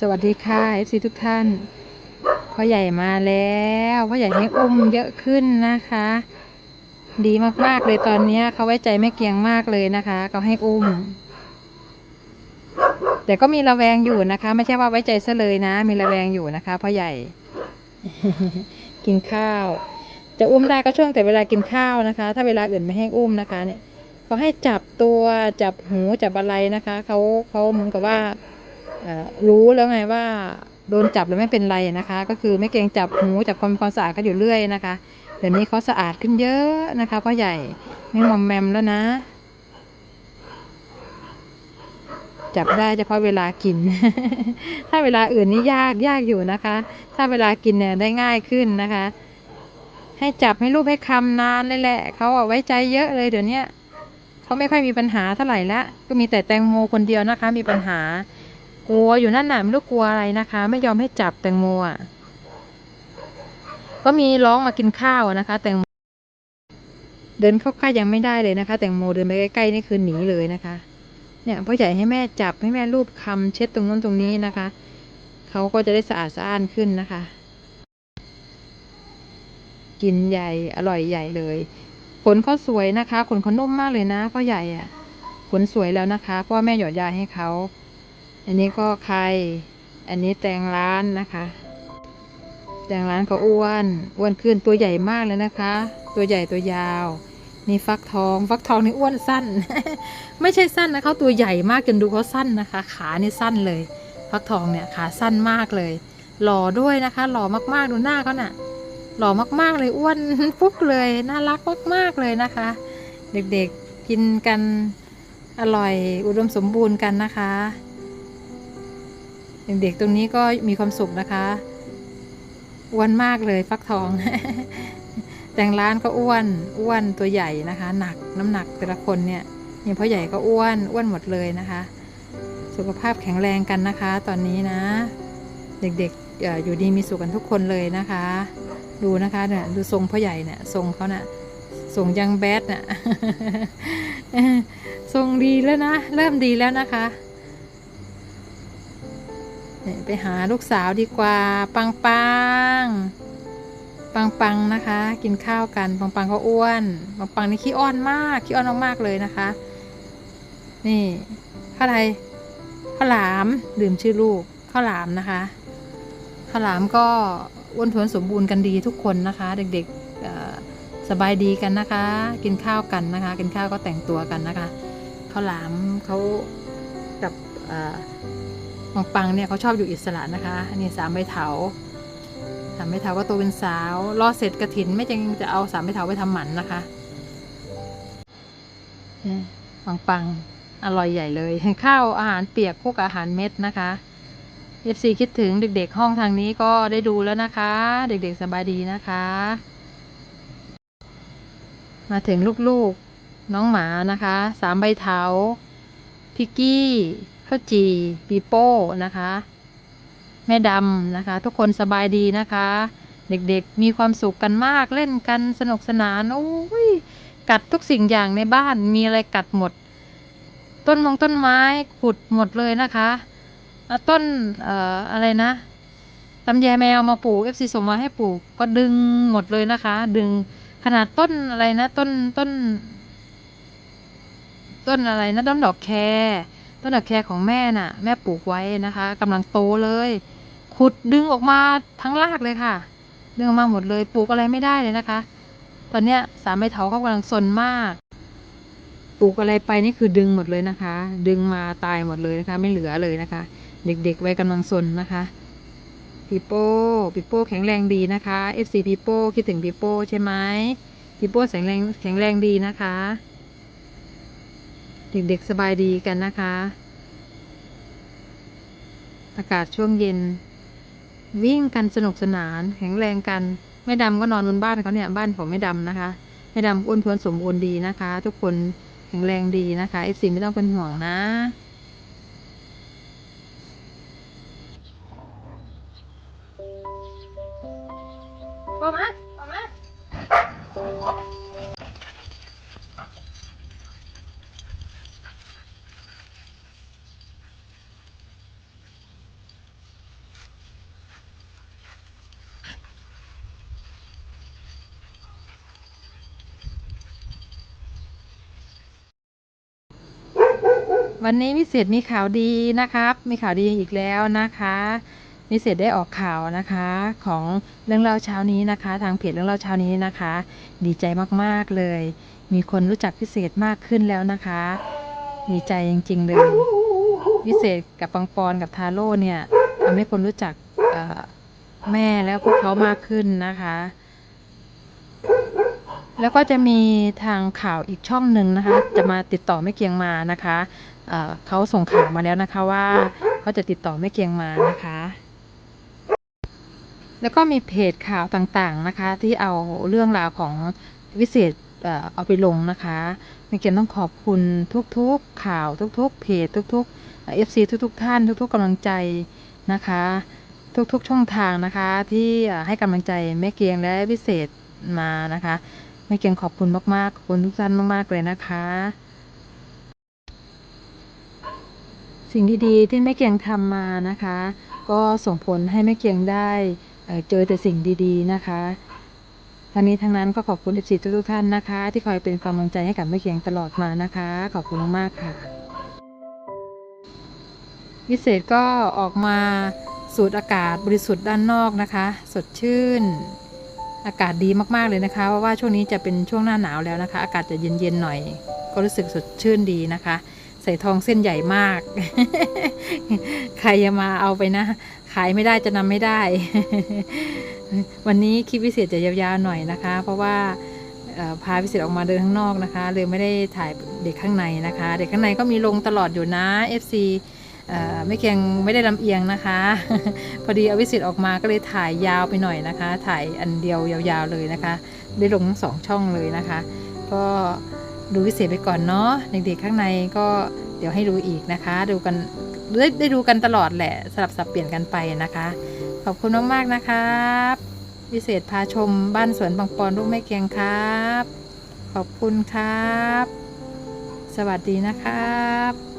สวัสดีค่ะ FC ทุกท่านพ่อใหญ่มาแล้วพ่อใหญ่ให้อุ้มเยอะขึ้นนะคะ ดีมากๆเลยตอนนี้เขาไว้ใจแม่เกียงมากเลยนะคะเขาให้อุ้ม แต่ก็มีระแวงอยู่นะคะ ไม่ใช่ว่าไว้ใจซะเลยนะ มีระแวงอยู่นะคะพ่อใหญ่ กินข้าว จะอุ้มได้ก็ช่วงแต่เวลากินข้าวนะคะ ถ้าเวลาอื่นไม่ให้อุ้มนะคะเนี่ยเขาให้จับตัวจับหูจับอะไรนะคะเขาเขาเหมือนกับว่า รู้แล้วไงว่าโดนจับแล้วไม่เป็นไรนะคะ ก็คือไม่เกรงจับหูจับความความสะอาดเขาอยู่เรื่อยนะคะเดี๋ยวนี้เขาสะอาดขึ้นเยอะนะคะพ่อใหญ่ไม่มอมแมมแล้วนะ จับได้เฉพาะเวลากิน ถ้าเวลาอื่นนี่ยากยากอยู่นะคะ ถ้าเวลากินเนี่ยได้ง่ายขึ้นนะคะ ให้จับให้รูปให้คำนานเลยแหละเขาเอาไว้ใจเยอะเลยเดี๋ยวนี้เขาไม่ค่อยมีปัญหาเท่าไหร่ละก็มีแต่แตงโมคนเดียวนะคะ มีปัญหา กลัวอยู่นั่นน่ะไม่รู้กลัวอะไรนะคะ ไม่ยอมให้จับแตงโมอะก็มีร้องมากินข้าวนะคะ แตงโมเดินเข้าใกล้ยังไม่ได้เลยนะคะ แตงโมเดินไปใกล้ๆนี่คือหนีเลยนะคะ เนี่ยพ่อใหญ่ให้แม่จับให้แม่รูปคำเช็ดตรงนั้นตรงนี้นะคะเขาก็จะได้สะอาดสะอ้านขึ้นนะคะ กินใหญ่อร่อยใหญ่เลยขนเขาสวยนะคะขนเขานุ่มมากเลยนะพ่อใหญ่อะขนสวยแล้วนะคะเพราะว่าแม่หยอดยาให้เขา อันนี้ก็ไข่ อันนี้แตงร้านนะคะ แตงร้านก็อ้วน อ้วนขึ้นตัวใหญ่มากเลยนะคะ ตัวใหญ่ตัวยาว นี่ฟักทอง ฟักทองนี่อ้วนสั้น ไม่ใช่สั้นนะเขาตัวใหญ่มากจนดูเขาสั้นนะคะ ขานี่สั้นเลย ฟักทองเนี่ยขาสั้นมากเลย หล่อด้วยนะคะ หล่อมากๆดูหน้าเขาน่ะ หล่อมากๆเลยอ้วนปุ๊กเลย น่ารักมากๆเลยนะคะ เด็กๆกินกันอร่อยอุดมสมบูรณ์กันนะคะ เด็กๆตรงนี้ก็มีความสุขนะคะอ้วนมากเลยฟักทอง แต่งร้านก็อ้วนอ้วนตัวใหญ่นะคะ หนักน้ำหนักแต่ละคนเนี่ยอย่างพ่อใหญ่ก็อ้วนอ้วนหมดเลยนะคะ สุขภาพแข็งแรงกันนะคะ ตอนนี้นะ เด็กๆอยู่ดีมีสุขกันทุกคนเลยนะคะ ดูนะคะเนี่ยดูทรงพ่อใหญ่เนี่ยทรงเขาเนะ่ะทรงยังแบดน่ะทรงดีแล้วนะ เริ่มดีแล้วนะคะ ไปหาลูกสาวดีกว่า ปังปังปังปังนะคะ กินข้าวกัน ปังปังก็อ้วน ปังปังนี่ขี้อ้อนมากขี้อ้อนมากๆเลยนะคะ นี่ข้าวอะไรข้าวหลามดื่มชื่อลูกข้าวหลามนะคะข้าวหลามก็อ้วนท้วนสมบูรณ์กันดีทุกคนนะคะ เด็กๆสบายดีกันนะคะ กินข้าวกันนะคะ กินข้าวก็แต่งตัวกันนะคะข้าวหลามเขากับ เอ่อปังปังเนี่ยเขาชอบอยู่อิสระนะคะ อันนี้สามใบเถาสามใบเถาก็โตเป็นสาว รอเสร็จกระถินไม่จังจะเอาสามใบเถาไปทำหมันนะคะเนี่ยปังปังอร่อยใหญ่เลย ข้าวอาหารเปียกพวกบอาหารเม็ดนะคะ FC คิดถึงเด็กๆ ห้องทางนี้ก็ได้ดูแล้วนะคะ เด็กๆสบายดีนะคะ มาถึงลูกๆน้องหมานะคะ สามใบเถาพิกกี้ ข้าวจีปีโป้นะคะ แม่ดำนะคะ ทุกคนสบายดีนะคะ เด็กๆมีความสุขกันมากเล่นกันสนุกสนานโอ้ยกัดทุกสิ่งอย่างในบ้านมีอะไรกัดหมด ต้นมงต้นไม้ขุดหมดเลยนะคะต้นเอ่ออะไรนะตำแยแมวมาปลูกเอฟซีส่งมาให้ปลูกก็ดึงหมดเลยนะคะ ดึงขนาดต้นอะไรนะ ต้นต้น ต้นอะไรนะต้นดอกแค ต้นดอกแคของแม่น่ะ แม่ปลูกไว้นะคะกำลังโตเลย ขุดดึงออกมาทั้งรากเลยค่ะดึงออกมาหมดเลยปลูกอะไรไม่ได้เลยนะคะ ตอนเนี้ยสามใบเถาเขากำลังซนมาก ปลูกอะไรไปนี่คือดึงหมดเลยนะคะ ดึงมาตายหมดเลยนะคะ ไม่เหลือเลยนะคะ เด็กๆไว้กำลังซนนะคะปีโป้ปีโป้แข็งแรงดีนะคะ FC ปีโป้คิดถึงปีโป้ใช่ไหมปีโป้แข็งแรงแข็งแรงดีนะคะ เด็กๆสบายดีกันนะคะ อากาศช่วงเย็น วิ่งกันสนุกสนาน แข็งแรงกันแม่ดำก็นอนบนบ้านเขาเนี่ยบ้านของแม่ดำนะคะแม่ดำอ้วนท้วนสมบูรณ์ดีนะคะ ทุกคนแข็งแรงดีนะคะไอซีไม่ต้องเป็นห่วงนะ วันนี้วิเศษมีข่าวดีนะครับ มีข่าวดีอีกแล้วนะคะวิเศษได้ออกข่าวนะคะของเรื่องเล่าเช้านี้นะคะ ทางเพจเรื่องเล่าเช้านี้นะคะ ดีใจมากๆเลย มีคนรู้จักพิเศษมากขึ้นแล้วนะคะ ดีใจจริงๆเลยพิเศษกับปังปอนกับทาโร่เนี่ยทำให้คนรู้จักแม่แล้วพวกเขามากขึ้นนะคะ แล้วก็จะมีทางข่าวอีกช่องหนึ่งนะคะ จะมาติดต่อแม่เกียงมานะคะเเขาส่งข่าวมาแล้วนะคะว่าเขาจะติดต่อแม่เกียงมานะคะ แล้วก็มีเพจข่าวต่างๆนะคะ ที่เอาเรื่องราวของวิเศษเอเอาไปลงนะคะแม่เกียงต้องขอบคุณทุกๆข่าวทุกๆเพจทุกๆเอฟซีทุกๆท่าน ทุก ๆกำลังใจนะคะทุกๆช่องทางนะคะที่ให้กำลังใจแม่เกียงและวิเศษมานะคะ แม่เกียงขอบคุณมากๆขอบคุณทุกท่านมากๆเลยนะคะ สิ่งดีๆที่แม่เกียงทำมานะคะ ก็ส่งผลให้แม่เกียงได้เเจอแต่สิ่งดีๆนะคะทั้งนี้ทั้งนั้นก็ขอบคุณ FC ทุกๆท่านนะคะ ที่คอยเป็นกำลังใจให้กับแม่เกียงตลอดมานะคะ ขอบคุณมากๆค่ะวิเศษก็ออกมาสูดอากาศบริสุทธิ์ด้านนอกนะคะ สดชื่น อากาศดีมากๆเลยนะคะเพราะว่าช่วงนี้จะเป็นช่วงหน้าหนาวแล้วนะคะ อากาศจะเย็นๆหน่อย ก็รู้สึกสดชื่นดีนะคะ ใส่ทองเส้นใหญ่มาก ใครจะมาเอาไปนะ ขายไม่ได้จะนำไม่ได้ วันนี้คลิปพิเศษจะยาวๆหน่อยนะคะ เพราะว่าพาพิเศษออกมาเดินข้างนอกนะคะเลยไม่ได้ถ่ายเด็กข้างในนะคะ เด็กข้างในก็มีลงตลอดอยู่นะ FC ไม่เกียงไม่ได้ลำเอียงนะคะ พอดีเอาวิสิตออกมาก็เลยถ่ายยาวไปหน่อยนะคะ ถ่ายอันเดียวยาวๆเลยนะคะ ได้ลงทั้งสองช่องเลยนะคะ ก็ดูวิเศษไปก่อนเนาะเด็กๆข้างในก็เดี๋ยวให้ดูอีกนะคะ ดูกันได้ได้ดูกันตลอดแหละสลับสับเปลี่ยนกันไปนะคะ ขอบคุณมากๆนะครับวิเศษพาชมบ้านสวนบางปอนลูกแม่เกียงครับ ขอบคุณครับ สวัสดีนะครับ